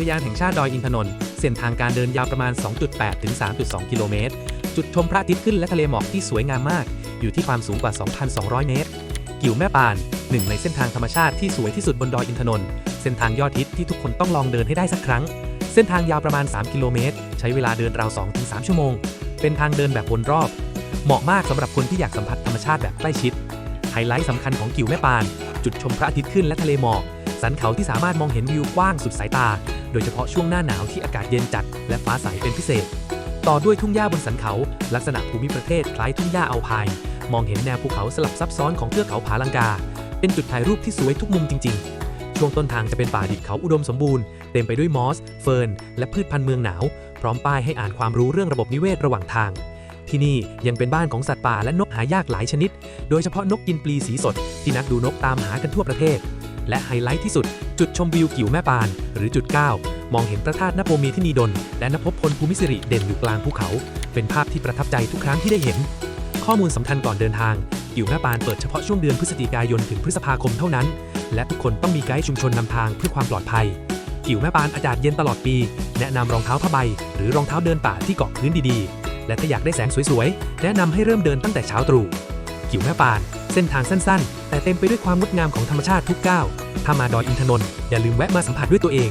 ทยานแห่งชาติดอยอินทนนท์เส้นทางการเดินยาวประมาณ 2.8 ถึง 3.2 กิโลเมตร จุดชมพระอาทิตย์ขึ้นและทะเลหมอกที่สวยงามมาก อยู่ที่ความสูงกว่า 2,200 เมตร กิ่วแม่ปานหนึ่งในเส้นทางธรรมชาติที่สวยที่สุดบนดอยอินทนนท์เส้นทางยอดฮิตที่ทุกคนต้องลองเดินให้ได้สักครั้ง เส้นทางยาวประมาณ 3 กิโลเมตร ใช้เวลาเดินราว2-3 ชั่วโมง เป็นทางเดินแบบวนรอบ เหมาะมากสำหรับคนที่อยากสัมผัสธรรมชาติแบบใกล้ชิด ไฮไลท์สำคัญของกิ่วแม่ปาน จุดชมพระอาทิตย์ขึ้นและทะเลหมอก สันเขาที่สามารถมองเห็นวิวกว้างสุดสายตา โดยเฉพาะช่วงหน้าหนาวที่อากาศเย็นจัดและฟ้าใสเป็นพิเศษ ต่อด้วยทุ่งหญ้าบนสันเขา ลักษณะภูมิประเทศคล้ายทุ่งหญ้าอัลไพน์มองเห็นแนวภูเขาสลับซับซ้อนของเทือกเขาผาลังกา เป็นจุดถ่ายรูปที่สวยทุกมุมจริง ๆ ช่วงต้นทางจะเป็นป่าดิบเขาอุดมสมบูรณ์เต็มไปด้วยมอส เฟิร์น และพืชพันธุ์เมืองหนาว พร้อมป้ายให้อ่านความรู้เรื่องระบบนิเวศระหว่างทาง ที่นี่ยังเป็นบ้านของสัตว์ป่าและนกหายากหลายชนิด โดยเฉพาะนกกินปลีสีสด ที่นักดูนกตามหากันทั่วประเทศ และไฮไลท์ที่สุด จุดชมวิวกิ่วแม่ปาน หรือจุด 9 มองเห็นพระธาตุนโปเมทินีดล และนภพพลภูมิสิริเด่นอยู่กลางภูเขา เป็นภาพที่ประทับใจทุกครั้งที่ได้เห็น ข้อมูลสำคัญก่อนเดินทาง กิ่วแม่ปานเปิดเฉพาะช่วงเดือนพฤศจิกายนถึงพฤษภาคมเท่านั้น และทุกคนต้องมีไกด์ชุมชนนำทางเพื่อความปลอดภัย กิ่วแม่ปานอากาศเย็นตลอดปี แนะนำรองเท้าผ้าใบ หรือรองเท้าเดินป่าที่เกาะพื้นดีๆ และถ้าอยากได้แสงสวยๆ แนะนำให้เริ่มเดินตั้งแต่เช้าตรู่กิ่วแม่ปาน เส้นทางสั้นๆ แต่เต็มไปด้วยความงดงามของธรรมชาติทุกก้าว ถ้ามาดอยอินทนนท์อย่าลืมแวะมาสัมผัสด้วยตัวเอง